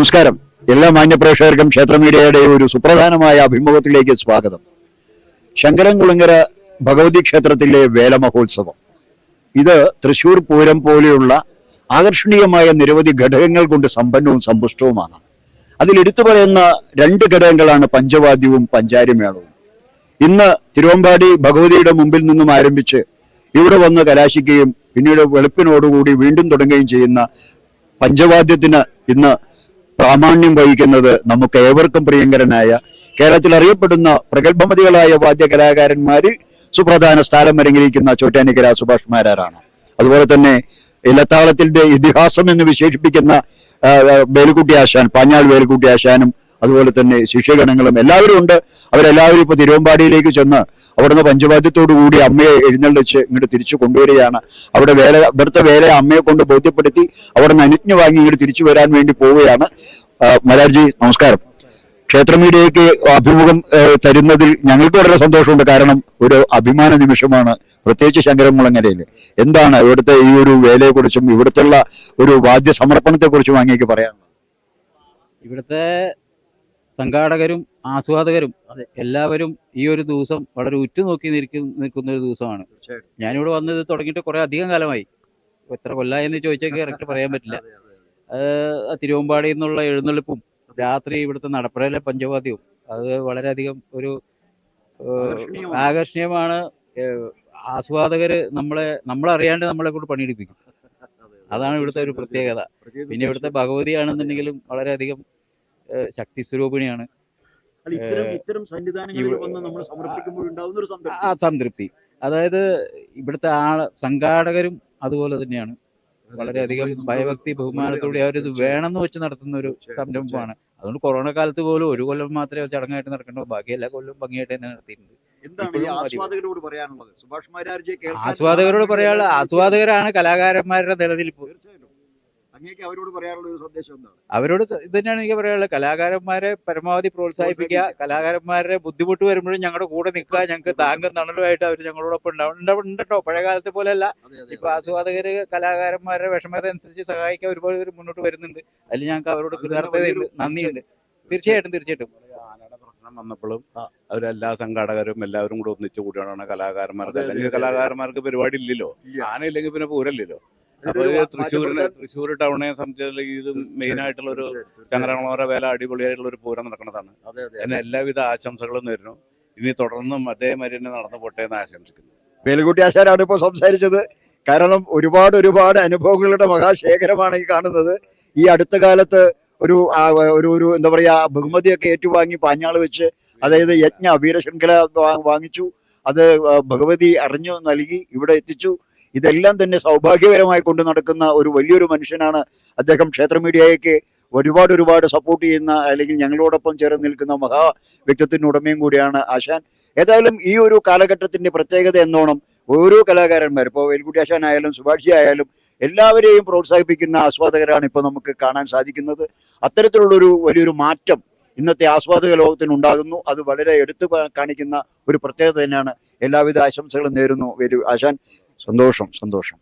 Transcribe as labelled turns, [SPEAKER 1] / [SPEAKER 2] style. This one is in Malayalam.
[SPEAKER 1] നമസ്കാരം. എല്ലാ മാന്യപ്രേക്ഷകർക്കും ക്ഷേത്ര മീഡിയയുടെ ഒരു സുപ്രധാനമായ അഭിമുഖത്തിലേക്ക് സ്വാഗതം. ശങ്കരൻകുളങ്ങര ഭഗവതി ക്ഷേത്രത്തിലെ വേല മഹോത്സവം ഇത് തൃശൂർ പൂരം പോലെയുള്ള ആകർഷണീയമായ നിരവധി ഘടകങ്ങൾ കൊണ്ട് സമ്പന്നവും സമ്പുഷ്ടവുമാണ്. അതിൽ എടുത്തു പറയുന്ന രണ്ട് ഘടകങ്ങളാണ് പഞ്ചവാദ്യവും പഞ്ചാരിമേളവും. ഇന്ന് തിരുവമ്പാടി ഭഗവതിയുടെ മുമ്പിൽ നിന്നും ആരംഭിച്ച് ഇവിടെ വന്ന് കലാശിക്കുകയും പിന്നീട് വെളുപ്പിനോടുകൂടി വീണ്ടും തുടങ്ങുകയും ചെയ്യുന്ന പഞ്ചവാദ്യത്തിന് ഇന്ന് പ്രാമാണ്യം വഹിക്കുന്നത് നമുക്ക് ഏവർക്കും പ്രിയങ്കരനായ കേരളത്തിൽ അറിയപ്പെടുന്ന പ്രഗത്ഭമതികളായ വാദ്യ കലാകാരന്മാരിൽ സുപ്രധാന സ്ഥാനം അലങ്കരിക്കുന്ന ചോറ്റാനിക്കര സുഭാഷ് മാരാറാണ് അതുപോലെ തന്നെ ഇലത്താളത്തിന്റെ ഇതിഹാസം എന്ന് വിശേഷിപ്പിക്കുന്ന വേലുക്കുട്ടി ആശാൻ പാഞ്ഞാൾ വേലുക്കുട്ടി ആശാനും അതുപോലെ തന്നെ ശിഷ്യഗണങ്ങളും എല്ലാവരും ഉണ്ട്. അവരെല്ലാവരും ഇപ്പൊ തിരുവമ്പാടിയിലേക്ക് ചെന്ന് അവിടുന്ന് പഞ്ചവാദ്യത്തോടു കൂടി അമ്മയെ എഴുന്നള്ളിച്ച് ഇങ്ങോട്ട് തിരിച്ചു കൊണ്ടുവരികയാണ്. അവിടെ വേല ഇവിടുത്തെ വേല അമ്മയെ കൊണ്ട് ബോധ്യപ്പെടുത്തി അവിടെ നിന്ന് അനുജ്ഞ വാങ്ങി ഇങ്ങോട്ട് തിരിച്ചു വരാൻ വേണ്ടി പോവുകയാണ്. മലാർജി നമസ്കാരം. ക്ഷേത്ര മീഡിയയ്ക്ക് അഭിമുഖം തരുന്നതിൽ ഞങ്ങൾക്ക് വളരെ സന്തോഷമുണ്ട്. കാരണം ഒരു അഭിമാന നിമിഷമാണ്. പ്രത്യേകിച്ച് ശങ്കരമുളങ്ങരയിൽ എന്താണ് ഇവിടുത്തെ ഈ ഒരു വേലയെക്കുറിച്ചും ഇവിടുത്തെ ഒരു വാദ്യ സമർപ്പണത്തെക്കുറിച്ചും അങ്ങേക്ക് പറയാനുള്ളത്?
[SPEAKER 2] ഇവിടുത്തെ സംഘാടകരും ആസ്വാദകരും. എല്ലാവരും ഈ ഒരു ദിവസം വളരെ ഉറ്റുനോക്കി നിൽക്കുന്ന ഒരു ദിവസമാണ്. ഞാനിവിടെ വന്നത് തുടങ്ങിയിട്ട് കുറെ അധികം കാലമായി. എത്ര കൊല്ലായി എന്ന് ചോദിച്ചാൽ കറക്റ്റ് പറയാൻ പറ്റില്ല. തിരുവമ്പാടി എന്നുള്ള എഴുന്നള്ളിപ്പും രാത്രി ഇവിടുത്തെ നടപ്പടയിലെ പഞ്ചവാദ്യവും അത് വളരെയധികം ഒരു
[SPEAKER 1] ആകർഷണീയമാണ്.
[SPEAKER 2] ആസ്വാദകര് നമ്മളെ നമ്മളറിയാണ്ട് നമ്മളെ കൂടെ പണിയെടുപ്പിക്കും. അതാണ് ഇവിടുത്തെ ഒരു പ്രത്യേകത. പിന്നെ ഇവിടുത്തെ ഭഗവതിയാണെന്നുണ്ടെങ്കിലും വളരെയധികം ശക്തി സ്വരൂപിണിയാണ്. ആ സംതൃപ്തി. അതായത് ഇവിടുത്തെ ആ സംഘാടകരും അതുപോലെ തന്നെയാണ്. വളരെയധികം ഭയഭക്തി ബഹുമാനത്തോടെ അവരിത് വേണമെന്ന് വെച്ച് നടത്തുന്ന ഒരു സംരംഭമാണ്. അതുകൊണ്ട് കൊറോണ കാലത്ത് പോലും ഒരു കൊല്ലം മാത്രമേ ചടങ്ങായിട്ട് നടക്കണ്ടോ. ബാക്കി എല്ലാ കൊല്ലവും ഭംഗിയായിട്ട് തന്നെ നടത്തിയിട്ടുണ്ട്.
[SPEAKER 1] ആസ്വാദകരോട് പറയാനുള്ളത്?
[SPEAKER 2] ആസ്വാദകരോട് പറയാനുള്ള ആസ്വാദകരാണ് കലാകാരന്മാരുടെ നിലനിൽപ്പ്.
[SPEAKER 1] അങ്ങേക്ക് അവരോട് പറയാനുള്ള ഒരു സന്ദേശം എന്താണ്?
[SPEAKER 2] അവരോട് ഇത് തന്നെയാണ് എനിക്ക് പറയാനുള്ളത്. കലാകാരന്മാരെ പരമാവധി പ്രോത്സാഹിപ്പിക്കുക. കലാകാരന്മാരെ ബുദ്ധിമുട്ട് വരുമ്പോഴും ഞങ്ങളുടെ കൂടെ നിൽക്കുക. ഞങ്ങൾക്ക് താങ്കും തണലുമായിട്ട് അവർ ഞങ്ങളോടൊപ്പം ഉണ്ടാവും. ഉണ്ടാവും- ഉണ്ട് പഴയ കാലത്തെ പോലെയല്ല. ഇപ്പൊ ആസ്വാദകര് കലാകാരന്മാരുടെ വിഷമത അനുസരിച്ച് സഹായിക്കാൻ ഒരുപാട് പേര് മുന്നോട്ട് വരുന്നുണ്ട്. അതിൽ ഞങ്ങൾക്ക് അവരോട് കൃതാർത്ഥതയുണ്ട് നന്ദിയുണ്ട്. തീർച്ചയായിട്ടും തീർച്ചയായിട്ടും.
[SPEAKER 3] പ്രശ്നം വന്നപ്പോഴും. അവരെല്ലാ സംഘാടകരും എല്ലാവരും കൂടെ ഒന്നിച്ചു കൂടിയാണ് കലാകാരന്മാർക്ക് അല്ലെങ്കിൽ കലാകാരന്മാർക്ക് പരിപാടി ഇല്ലല്ലോ.
[SPEAKER 1] ആനയില്ലെങ്കിൽ
[SPEAKER 3] ആന ഇല്ലെങ്കിൽ പിന്നെ പൂരമില്ലല്ലോ അപ്പൊ തൃശ്ശൂർ ടൗണിനെ സംബന്ധിച്ചുള്ള ഇത് മെയിൻ ആയിട്ടുള്ള ഒരു ചങ്ങരങ്ങളോര വേല അടിപൊളിയായിട്ടുള്ള ഒരു പൂരം നടക്കുന്നതാണ്.
[SPEAKER 1] അതെ, അതെ.
[SPEAKER 3] അതിന് എല്ലാവിധ ആശംസകളും നേരുന്നു. ഇനി തുടർന്നും അതേമാതിരി തന്നെ നടന്നു പോട്ടെ എന്ന് ആശംസിക്കുന്നു.
[SPEAKER 1] വേലുകുട്ടി ആശാരാണ് ഇപ്പോൾ സംസാരിച്ചത്. കാരണം ഒരുപാട് ഒരുപാട് അനുഭവങ്ങളുടെ മഹാശേഖരമാണ് ഈ കാണുന്നത്. ഈ അടുത്ത കാലത്ത് ഒരു ഒരു ഒരു എന്താ പറയാ ബഹുമതിയൊക്കെ ഏറ്റുവാങ്ങി പാഞ്ഞാൾ വെച്ച് അതായത് യജ്ഞ വീരശൃംഖല വാങ്ങിച്ചു. അത് ഭഗവതി അറിഞ്ഞു നൽകി ഇവിടെ എത്തിച്ചു. ഇതെല്ലാം തന്നെ സൗഭാഗ്യകരമായി കൊണ്ട് നടക്കുന്ന ഒരു വലിയൊരു മനുഷ്യനാണ് അദ്ദേഹം ക്ഷേത്ര മീഡിയയ്ക്ക് ഒരുപാട് ഒരുപാട് സപ്പോർട്ട് ചെയ്യുന്ന അല്ലെങ്കിൽ ഞങ്ങളോടൊപ്പം ചേർന്ന് നിൽക്കുന്ന മഹാ വ്യക്തിത്വത്തിന് ഉടമയും കൂടിയാണ് ആശാൻ. ഏതായാലും ഈ ഒരു കാലഘട്ടത്തിന്റെ പ്രത്യേകത എന്നോണം ഓരോ കലാകാരന്മാർ ഇപ്പോൾ വെൽക്കുട്ടി ആശാൻ ആയാലും സുഭാഷി ആയാലും എല്ലാവരെയും പ്രോത്സാഹിപ്പിക്കുന്ന ആസ്വാദകരാണ് ഇപ്പോൾ നമുക്ക് കാണാൻ സാധിക്കുന്നത്. അത്തരത്തിലുള്ളൊരു വലിയൊരു മാറ്റം ഇന്നത്തെ ആസ്വാദക ലോകത്തിന് ഉണ്ടാകുന്നു. അത് വളരെ എടുത്തു കാണിക്കുന്ന ഒരു പ്രത്യേകത തന്നെയാണ്. എല്ലാവിധ ആശംസകളും നേരുന്നു ആശാൻ. சந்தோஷம் சந்தோஷம்.